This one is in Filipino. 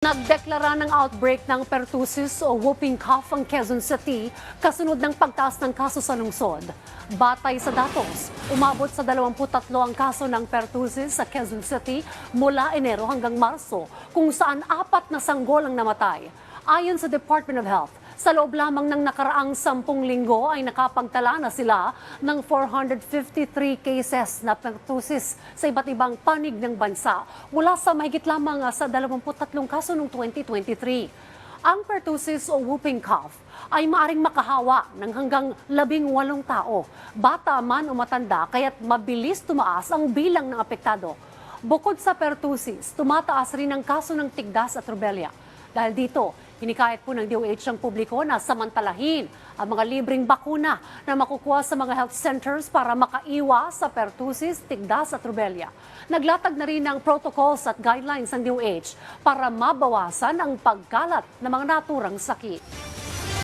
Nagdeklara ng outbreak ng pertussis o whooping cough ang Quezon City kasunod ng pagtaas ng kaso sa lungsod. Batay sa datos, umabot sa 23 ang kaso ng pertussis sa Quezon City mula Enero hanggang Marso, kung saan apat na sanggol ang namatay. Ayon sa Department of Health, sa loob lamang ng nakaraang sampung linggo ay nakapagtala na sila ng 453 cases na pertussis sa iba't ibang panig ng bansa mula sa mahigit lamang sa 23 kaso noong 2023. Ang pertussis o whooping cough ay maaring makahawa ng hanggang labing walong tao, bata man o matanda, kaya't mabilis tumaas ang bilang ng apektado. Bukod sa pertussis, tumataas rin ang kaso ng tigdas at rubella. Dahil dito, hinikayat po ng DOH ang publiko na samantalahin ang mga libreng bakuna na makukuha sa mga health centers para makaiwas sa pertussis, tigdas at rubella. Naglatag na rin ng protocols at guidelines ang DOH para mabawasan ang pagkalat ng mga naturang sakit.